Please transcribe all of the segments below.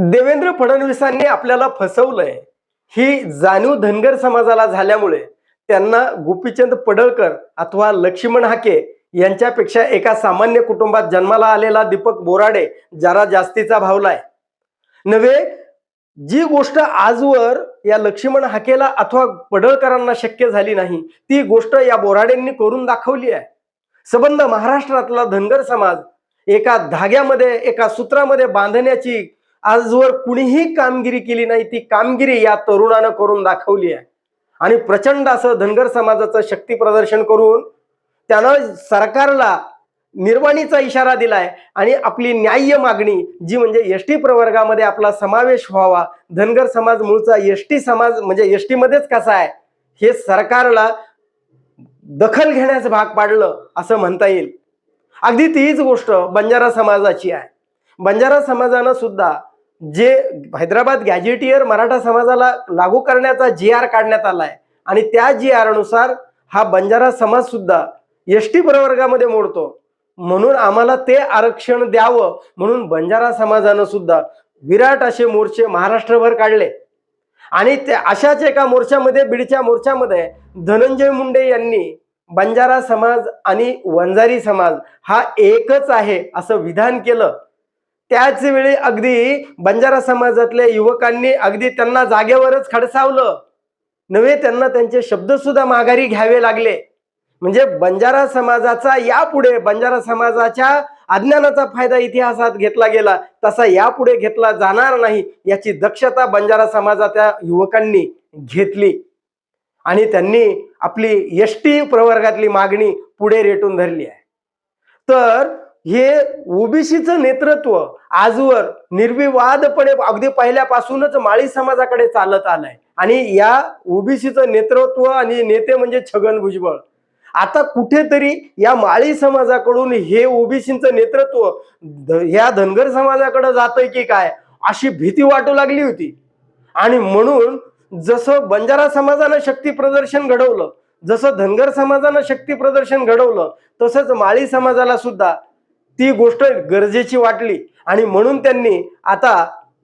देवेंद्र फडणवीसांनी आपल्याला फसवलंय. ही जाणीव धनगर समाजाला झाल्यामुळे त्यांना गोपीचंद पडळकर अथवा लक्ष्मण हाके यांच्यापेक्षा एका सामान्य कुटुंबात जन्माला आलेला दीपक बोराडे जरा जास्तीचा भावलाय. नव्हे जी गोष्ट आजवर या लक्ष्मण हाकेला अथवा पडळकरांना शक्य झाली नाही ती गोष्ट या बोराडेंनी करून दाखवली आहे. संबंध महाराष्ट्रातला धनगर समाज एका धाग्यामध्ये एका सूत्रामध्ये बांधण्याची आजवर कुणीही कामगिरी केली नाही ती कामगिरी या तरुणानं करून दाखवली आहे. आणि प्रचंड असं धनगर समाजाचं शक्ती प्रदर्शन करून त्यानं सरकारला निर्वाणीचा इशारा दिलाय आणि आपली न्याय्य मागणी जी म्हणजे एस टी प्रवर्गामध्ये आपला समावेश व्हावा धनगर समाज मूळचा एस टी समाज म्हणजे एस मध्येच कसा आहे हे सरकारला दखल घेण्यास भाग पाडलं असं म्हणता येईल. अगदी तीच गोष्ट बंजारा समाजाची आहे. बंजारा समाजानं सुद्धा जे हैदराबाद गॅजेटियर मराठा समाजाला लागू करण्याचा जी आर काढण्यात आलाय. आणि त्या जी आरनुसार हा बंजारा समाज सुद्धा एस टी प्रवर्गामध्ये मोडतो. म्हणून आम्हाला ते आरक्षण द्यावं म्हणून बंजारा समाजानं सुद्धा विराट असे मोर्चे महाराष्ट्रभर काढले. आणि त्या अशाच एका मोर्चामध्ये बीडच्या मोर्चामध्ये धनंजय मुंडे यांनी बंजारा समाज आणि वंजारी समाज हा एकच आहे असं विधान केलं. त्याच वेळी अगदी बंजारा समाजातल्या युवकांनी अगदी त्यांना जागेवरच खडसावलं. नव्हे त्यांना त्यांचे शब्द सुद्धा माघारी घ्यावे लागले. म्हणजे बंजारा समाजाचा यापुढे बंजारा समाजाच्या अज्ञानाचा फायदा इतिहासात घेतला गेला तसा यापुढे घेतला जाणार नाही याची दक्षता बंजारा समाजाच्या युवकांनी घेतली. आणि त्यांनी आपली एस टी प्रवर्गातली मागणी पुढे रेटून धरली आहे. तर हे ओबीसीचं नेतृत्व आजवर निर्विवादपणे अगदी पहिल्यापासूनच माळी समाजाकडे चालत आलंय. आणि या ओबीसीचं नेतृत्व आणि नेते म्हणजे छगन भुजबळ. आता कुठेतरी या माळी समाजाकडून हे ओबीसीचं नेतृत्व ध- ह्या धनगर समाजाकडे जातंय की काय अशी भीती वाटू लागली होती. आणि म्हणून जसं बंजारा समाजानं शक्ती प्रदर्शन घडवलं जसं धनगर समाजानं शक्ती प्रदर्शन घडवलं तसंच माळी समाजाला सुद्धा ती गोष्ट गरजेची वाटली. आणि म्हणून त्यांनी आता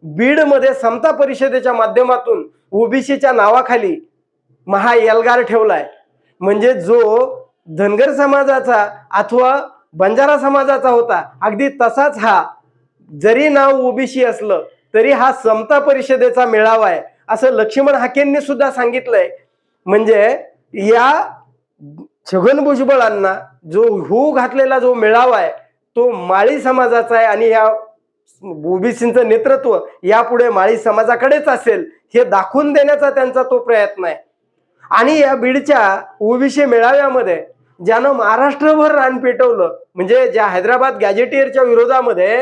बीडमध्ये समता परिषदेच्या माध्यमातून ओबीसीच्या नावाखाली महा एल्गार ठेवलाय. म्हणजे जो धनगर समाजाचा अथवा बंजारा समाजाचा होता अगदी तसाच हा. जरी नाव ओबीसी असलं तरी हा समता परिषदेचा मेळावा आहे असं लक्ष्मण हाकेंनी सुद्धा सांगितलंय. म्हणजे या छगन भुजबळांना जो हू घातलेला जो मेळावा आहे तो माळी समाजाचा आहे आणि या ओबीसीचं नेतृत्व यापुढे माळी समाजाकडेच असेल हे दाखवून देण्याचा त्यांचा तो प्रयत्न आहे. आणि या बीडच्या ओबीसी मेळाव्यामध्ये ज्यानं महाराष्ट्रभर रान पेटवलं म्हणजे ज्या हैदराबाद गॅजेटियरच्या विरोधामध्ये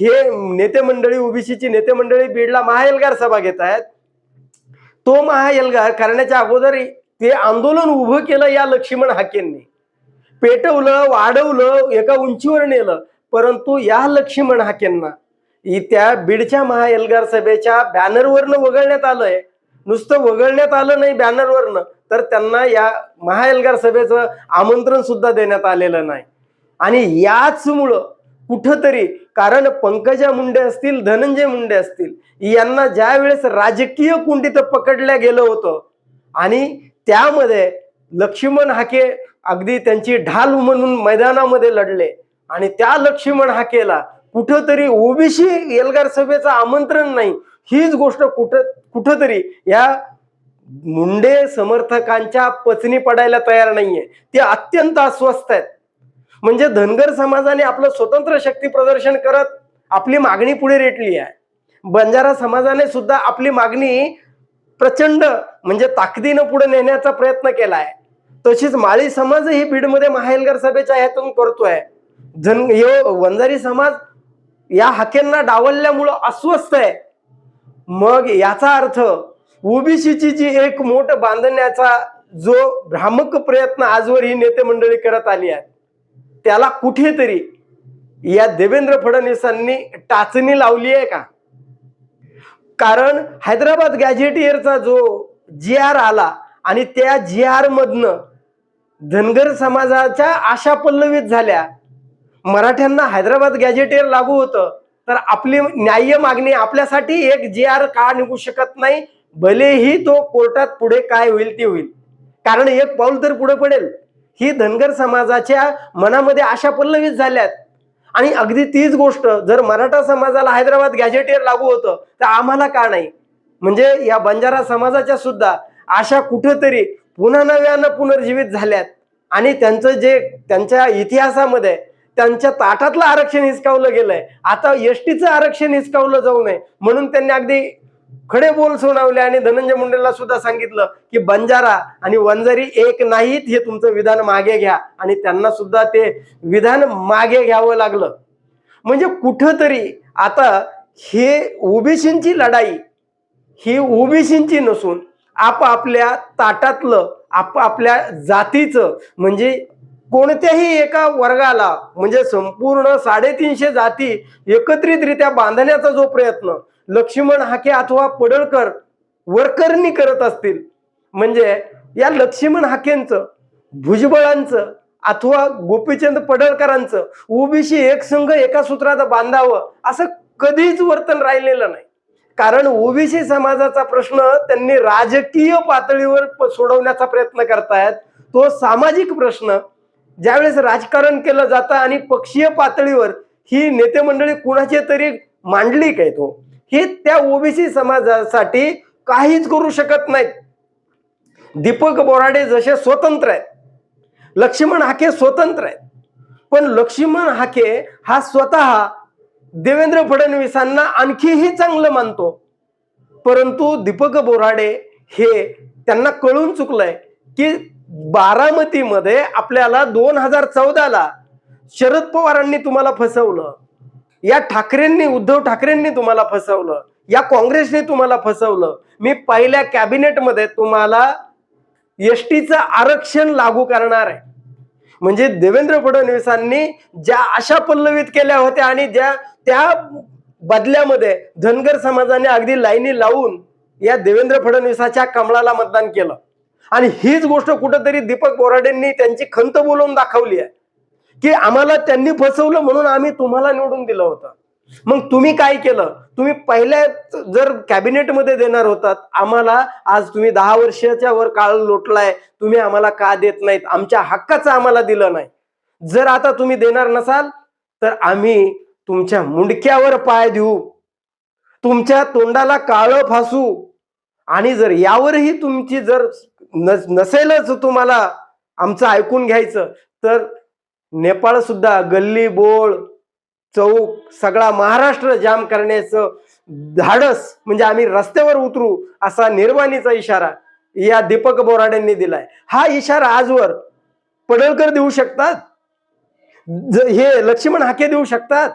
हे नेते मंडळी ओबीसीची नेते मंडळी बीडला महाएल्गार सभा घेत आहेत. तो महाएल्गार करण्याच्या अगोदर ते आंदोलन उभं केलं या लक्ष्मण हाकेंनी. पेटवलं वाढवलं एका उंचीवर नेलं. परंतु या लक्ष्मण हाकेंना इ- त्या बीडच्या महाएल्गार सभेच्या बॅनरवरनं वगळण्यात आलंय. नुसतं वगळण्यात आलं नाही बॅनरवरनं तर त्यांना या महाएल्गार सभेचं आमंत्रण सुद्धा देण्यात आलेलं नाही. आणि याचमुळं कुठंतरी कारण पंकजा मुंडे असतील धनंजय मुंडे असतील यांना ज्या वेळेस राजकीय कुंडीत पकडल्या गेलं होतं आणि त्यामध्ये लक्ष्मण हाके अगदी त्यांची ढाल म्हणून मैदानामध्ये लढले. आणि त्या लक्ष्मण हाकेला कुठंतरी ओबीसी एल्गार सभेचं आमंत्रण नाही. हीच गोष्ट कुठं कुठंतरी या मुंडे समर्थकांच्या पचनी पडायला तयार नाहीये. ते अत्यंत अस्वस्थ आहेत. म्हणजे धनगर समाजाने आपलं स्वतंत्र शक्ती प्रदर्शन करत आपली मागणी पुढे रेटली आहे. बंजारा समाजाने सुद्धा आपली मागणी प्रचंड म्हणजे ताकदीनं पुढे नेण्याचा प्रयत्न केला आहे तशीच माळी समाजही बीडमध्ये माहेलगर सभेच्या ह्यातून करतोय जन यो वंजारी समाज या हाकेंना डावलल्यामुळं अस्वस्थ आहे. मग याचा अर्थ ओबीसीची जी एक मोठ बांधण्याचा जो भ्रामक प्रयत्न आजवर ही नेते मंडळी करत आली आहे त्याला कुठेतरी या देवेंद्र फडणवीसांनी टाचणी लावली आहे का? कारण हैदराबाद गॅजेटियरचा जो जी आर आला आणि त्या जी आर मधनं धनगर समाजाच्या आशा पल्लवित झाल्या. मराठ्यांना हैदराबाद गॅजेटेर लागू होतं. तर आपली न्याय्य मागणी आपल्यासाठी एक जे आर का निघू शकत नाही भलेही तो कोर्टात पुढे काय होईल ते होईल. कारण एक पाऊल तर पुढे पडेल. ही धनगर समाजाच्या मनामध्ये आशा पल्लवीत झाल्यात. आणि अगदी तीच गोष्ट जर मराठा समाजाला हैदराबाद गॅजेटेर लागू होतं तर आम्हाला का नाही? म्हणजे या बंजारा समाजाच्या सुद्धा आशा कुठेतरी पुन्हा नव्यानं पुनर्जीवित झाल्यात. आणि त्यांचं जे त्यांच्या इतिहासामध्ये त्यांच्या ताटातलं आरक्षण हिसकावलं गेलंय. आता एसटीचं आरक्षण हिसकावलं जाऊ नये. म्हणून त्यांनी अगदी खडे बोल सुनावले आणि धनंजय मुंडेला सुद्धा सांगितलं की बंजारा आणि वंजारी एक नाहीत हे तुमचं विधान मागे घ्या. आणि त्यांना सुद्धा ते विधान मागे घ्यावं लागलं. म्हणजे कुठंतरी आता हे ओबीसींची लढाई ही ओबीसींची नसून आपापल्या ताटातलं आपापल्या जातीचं म्हणजे कोणत्याही एका वर्गाला म्हणजे संपूर्ण साडेतीनशे जाती एकत्रितरित्या बांधण्याचा जो प्रयत्न लक्ष्मण हाके अथवा पडळकर वरकरणी करत असतील. म्हणजे या लक्ष्मण हाकेंचं भुजबळांचं अथवा गोपीचंद पडळकरांचं ओबीसी एक संघ एका सूत्रात बांधावं असं कधीच वर्तन राहिलेलं नाही. कारण ओबीसी समाजाचा प्रश्न त्यांनी राजकीय पातळीवर सोडवण्याचा प्रयत्न करतायत. तो सामाजिक प्रश्न. ज्यावेळेस राजकारण केलं जातं आणि पक्षीय पातळीवर ही नेते मंडळी कुणाची तरी मांडली काय तो? हे त्या ओबीसी समाजासाठी काहीच करू शकत नाहीत. दीपक बोराडे जसे स्वतंत्र आहेत. लक्ष्मण हाके स्वतंत्र आहेत. पण लक्ष्मण हाके हा स्वतः देवेंद्र फडणवीसांना आणखीही चांगलं मानतो. परंतु दीपक बोराडे हे त्यांना कळून चुकलंय की बारामतीमध्ये आपल्याला दोन हजार चौदाला शरद पवारांनी तुम्हाला फसवलं. या ठाकरेंनी उद्धव ठाकरेंनी तुम्हाला फसवलं. या काँग्रेसने तुम्हाला फसवलं. मी पहिल्या कॅबिनेटमध्ये तुम्हाला एस टीचं आरक्षण लागू करणार आहे. म्हणजे देवेंद्र फडणवीसांनी ज्या आशा पल्लवित केल्या होत्या आणि ज्या त्या बदल्यामध्ये धनगर समाजाने अगदी लाईनी लावून या देवेंद्र फडणवीसाच्या कमळाला मतदान केलं. आणि हीच गोष्ट कुठंतरी दीपक बोराडेंनी त्यांची खंत बोलवून दाखवली आहे. की आम्हाला त्यांनी फसवलं म्हणून आम्ही तुम्हाला निवडून दिलं होतं. मग तुम्ही काय केलं? तुम्ही पहिल्या जर कॅबिनेटमध्ये देणार होतात आम्हाला आज तुम्ही दहा वर्षाच्या वर काळ लोटलाय तुम्ही आम्हाला का देत नाहीत? आमच्या हक्काचं आम्हाला दिलं नाही. जर आता तुम्ही देणार नसाल तर आम्ही तुमच्या मुंडक्यावर पाय देऊ. तुमच्या तोंडाला काळं फासू. आणि जर यावरही तुमची जर नस- नसेलच तुम्हाला आमचं ऐकून घ्यायचं तर नेपाळ सुद्धा गल्ली बोळ चौक सगळा महाराष्ट्र जाम करण्याचं धाडस म्हणजे आम्ही रस्त्यावर उतरू असा निर्वाणीचा इशारा या दीपक बोराड्यांनी दिलाय. हा इशारा आजवर पडळकर देऊ शकतात? हे लक्ष्मण हाके देऊ शकतात?